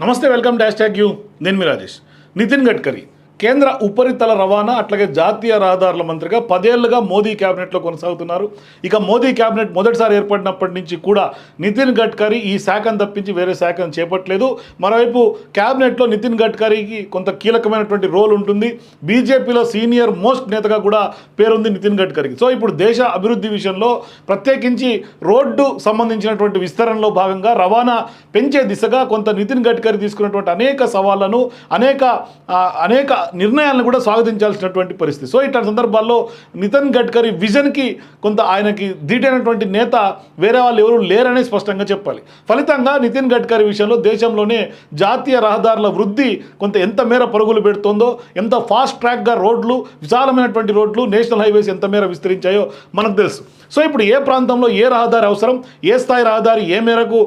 నమస్తే welcome dash tag you నేను మీ రాజేష్ నితిన్ గడ్కరీ కేంద్ర ఉపరితల రవాణా అట్లాగే జాతీయ రహదారుల మంత్రిగా పదేళ్ళుగా మోదీ క్యాబినెట్లో కొనసాగుతున్నారు. ఇక మోదీ క్యాబినెట్ మొదటిసారి ఏర్పడినప్పటి నుంచి కూడా నితిన్ గడ్కరీ ఈ శాఖను తప్పించి వేరే శాఖను చేపట్టలేదు. మరోవైపు క్యాబినెట్లో నితిన్ గడ్కరీకి కొంత కీలకమైనటువంటి రోల్ ఉంటుంది. బీజేపీలో సీనియర్ మోస్ట్ నేతగా కూడా పేరుంది నితిన్ గడ్కరీకి సో ఇప్పుడు దేశ అభివృద్ధి విషయంలో ప్రత్యేకించి రోడ్డు సంబంధించినటువంటి విస్తరణలో భాగంగా రవాణా పెంచే దిశగా కొంత నితిన్ గడ్కరీ తీసుకున్నటువంటి అనేక సవాళ్ళను అనేక అనేక నిర్ణయాలను కూడా స్వాగతించాల్సినటువంటి పరిస్థితి. సో ఇట్లాంటి సందర్భాల్లో నితిన్ గడ్కరీ విజన్కి కొంత ఆయనకి ధీటైనటువంటి నేత వేరే వాళ్ళు ఎవరు లేరనే స్పష్టంగా చెప్పాలి. ఫలితంగా నితిన్ గడ్కరీ విషయంలో దేశంలోనే జాతీయ రహదారుల వృద్ధి కొంత ఎంత మేర పరుగులు పెడుతుందో ఎంత ఫాస్ట్ ట్రాక్గా రోడ్లు విశాలమైనటువంటి రోడ్లు నేషనల్ హైవేస్ ఎంత మేర విస్తరించాయో మనకు తెలుసు. సో ఇప్పుడు ఏ ప్రాంతంలో ఏ రహదారి అవసరం ఏ స్థాయి రహదారి ఏ మేరకు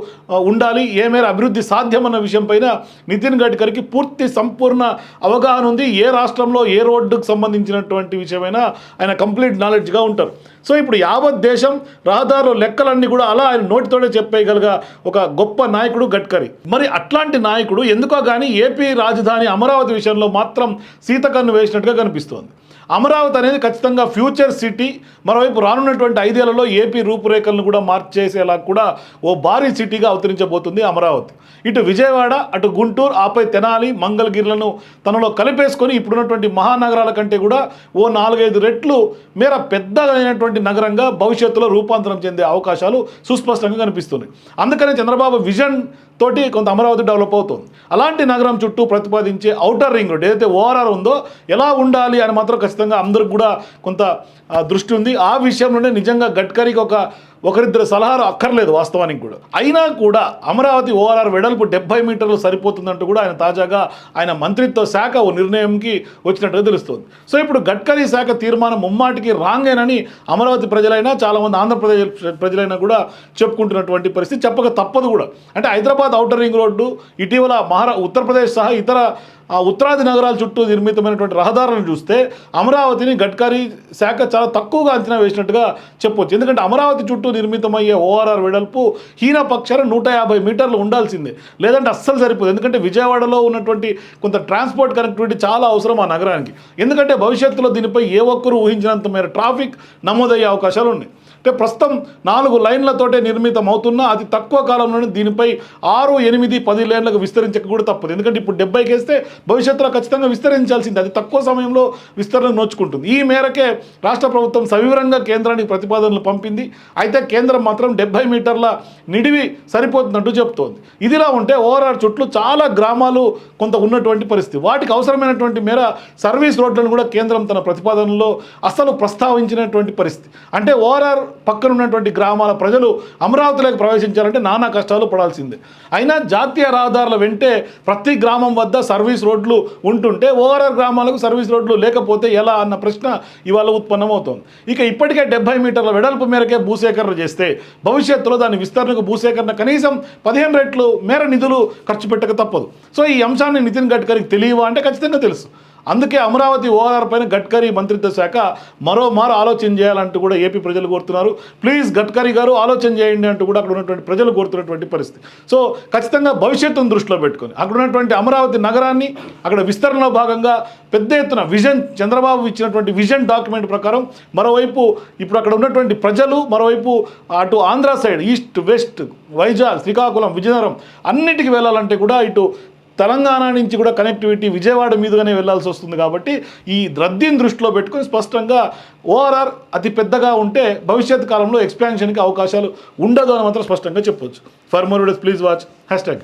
ఉండాలి ఏ మేర అభివృద్ధి సాధ్యమన్న విషయం పైన నితిన్ గడ్కరీకి పూర్తి సంపూర్ణ అవగాహన ఉంది. ఏ రాష్ట్రంలో ఏ రోడ్డుకు సంబంధించినటువంటి విషయమైనా ఆయన కంప్లీట్ నాలెడ్జ్గా ఉంటారు. సో ఇప్పుడు యావత్ దేశం రహదారుల లెక్కలన్నీ కూడా అలా ఆయన నోటితోనే చెప్పేయగలిగా ఒక గొప్ప నాయకుడు గడ్కరీ. మరి అట్లాంటి నాయకుడు ఎందుకో కానీ ఏపీ రాజధాని అమరావతి విషయంలో మాత్రం సీతకన్ను వేసినట్టుగా కనిపిస్తోంది. అమరావతి అనేది ఖచ్చితంగా ఫ్యూచర్ సిటీ. మరోవైపు రానున్నటువంటి ఐదేళ్ళలో ఏపీ రూపురేఖలను కూడా మార్చేసేలా కూడా ఓ భారీ సిటీగా అవతరించబోతుంది అమరావతి. ఇటు విజయవాడ అటు గుంటూరు ఆపై తెనాలి మంగళగిరిలను తనలో కలిపేసుకొని ఇప్పుడున్నటువంటి మహానగరాల కంటే కూడా ఓ నాలుగైదు రెట్లు మేర పెద్దదైనటువంటి నగరంగా భవిష్యత్తులో రూపాంతరం చెందే అవకాశాలు సుస్పష్టంగా కనిపిస్తున్నాయి. అందుకనే చంద్రబాబు విజన్ తోటి కొంత అమరావతి డెవలప్ అవుతుంది. అలాంటి నగరం చుట్టూ ప్రతిపాదించే ఔటర్ రింగ్ రోడ్ ఏదైతే ఓఆర్ఆర్ ఉందో ఎలా ఉండాలి అని మాత్రం ఖచ్చితంగా అందరికి కూడా కొంత దృష్టి ఉంది. ఆ విషయంలోనే నిజంగా గడ్కరీకి ఒక ఒకరిద్దరు సలహాలు అక్కర్లేదు వాస్తవానికి కూడా. అయినా కూడా అమరావతి ఓఆర్ఆర్ వెడల్పు డెబ్బై మీటర్లు సరిపోతుందంటూ కూడా ఆయన తాజాగా ఆయన మంత్రిత్వ శాఖ ఓ నిర్ణయంకి వచ్చినట్టుగా తెలుస్తుంది. సో ఇప్పుడు గడ్కరీ శాఖ తీర్మానం ముమ్మాటికి రాంగేనని అమరావతి ప్రజలైనా చాలామంది ఆంధ్రప్రదేశ్ ప్రజలైనా కూడా చెప్పుకుంటున్నటువంటి పరిస్థితి చెప్పక తప్పదు కూడా. అంటే హైదరాబాద్ ఔటర్ రింగ్ రోడ్డు ఇటీవల మహారా ఉత్తరప్రదేశ్ సహా ఇతర ఆ ఉత్తరాది నగరాల చుట్టూ నిర్మితమైనటువంటి రహదారులను చూస్తే అమరావతిని గడ్కరీ శాఖ చాలా తక్కువగా అంచనా వేసినట్టుగా చెప్పొచ్చు. ఎందుకంటే అమరావతి చుట్టూ నిర్మితమయ్యే ఓఆర్ఆర్ వెడల్పు హీనపక్షాన నూట యాభై మీటర్లు ఉండాల్సిందే. లేదంటే అస్సలు సరిపోదు. ఎందుకంటే విజయవాడలో ఉన్నటువంటి కొంత ట్రాన్స్పోర్ట్ కనెక్టివిటీ చాలా అవసరం ఆ నగరానికి. ఎందుకంటే భవిష్యత్తులో దీనిపై ఏ ఒక్కరూ ఊహించినంత మేర ట్రాఫిక్ నమోదయ్యే అవకాశాలు ఉన్నాయి. అంటే ప్రస్తుతం నాలుగు లైన్లతోటే నిర్మితం అవుతున్నా అతి తక్కువ కాలంలోనే దీనిపై ఆరు ఎనిమిది పది లైన్లకు విస్తరించక కూడా తప్పదు. ఎందుకంటే ఇప్పుడు డెబ్బైకి వేస్తే భవిష్యత్తులో ఖచ్చితంగా విస్తరించాల్సింది. అది తక్కువ సమయంలో విస్తరణ నోచుకుంటుంది. ఈ మేరకే రాష్ట్ర ప్రభుత్వం సవివరంగా కేంద్రానికి ప్రతిపాదనలు పంపింది. అయితే కేంద్రం మాత్రం డెబ్బై మీటర్ల నిడివి సరిపోతున్నట్టు చెప్తోంది. ఇదిలా ఉంటే ఓవరాల్ చుట్టూ చాలా గ్రామాలు కొంత ఉన్నటువంటి పరిస్థితి. వాటికి అవసరమైనటువంటి మేర సర్వీస్ రోడ్లను కూడా కేంద్రం తన ప్రతిపాదనలో అసలు ప్రస్తావించినటువంటి పరిస్థితి. అంటే ఓవరాల్ పక్కన ఉన్నటువంటి గ్రామాల ప్రజలు అమరావతిలోకి ప్రవేశించాలంటే నానా కష్టాలు పడాల్సిందే. అయినా జాతీయ రహదారుల వెంటే ప్రతి గ్రామం వద్ద సర్వీస్ రోడ్లు ఉంటుంటే ఓవరాల్ గ్రామాలకు సర్వీస్ రోడ్లు లేకపోతే ఎలా అన్న ప్రశ్న ఇవాళ ఉత్పన్నమవుతోంది. ఇక ఇప్పటికే డెబ్బై మీటర్ల వెడల్పు మేరకే భూసేకరణ చేస్తే భవిష్యత్తులో దాని విస్తరణకు భూసేకరణ కనీసం పదిహేను రెట్లు మేర నిధులు ఖర్చు పెట్టక తప్పదు. సో ఈ అంశాన్ని నితిన్ గడ్కరీకి తెలియవా అంటే ఖచ్చితంగా తెలుసు. అందుకే అమరావతి ఓఆర్ఆర్ పైన గడ్కరీ మంత్రిత్వ శాఖ మరోమారు ఆలోచన చేయాలంటూ కూడా ఏపీ ప్రజలు కోరుతున్నారు. ప్లీజ్ గడ్కరీ గారు ఆలోచన చేయండి అంటూ కూడా అక్కడ ఉన్నటువంటి ప్రజలు కోరుతున్నటువంటి పరిస్థితి. సో ఖచ్చితంగా భవిష్యత్తును దృష్టిలో పెట్టుకొని అక్కడ ఉన్నటువంటి అమరావతి నగరాన్ని అక్కడ విస్తరణలో భాగంగా పెద్ద ఎత్తున విజన్ చంద్రబాబు ఇచ్చినటువంటి విజన్ డాక్యుమెంట్ ప్రకారం మరోవైపు ఇప్పుడు అక్కడ ఉన్నటువంటి ప్రజలు మరోవైపు అటు Andhra side east west Vizag Srikakulam Vizianagaram అన్నిటికీ వెళ్ళాలంటే కూడా ఇటు తెలంగాణ నుంచి కూడా కనెక్టివిటీ విజయవాడ మీదుగానే వెళ్ళాల్సి వస్తుంది కాబట్టి ఈ రద్దీని దృష్టిలో పెట్టుకొని స్పష్టంగా ఓఆర్ఆర్ అతి పెద్దగా ఉంటే భవిష్యత్ కాలంలో ఎక్స్పాన్షన్కి అవకాశాలు ఉండదు అని మాత్రం స్పష్టంగా చెప్పవచ్చు for more please watch hashtag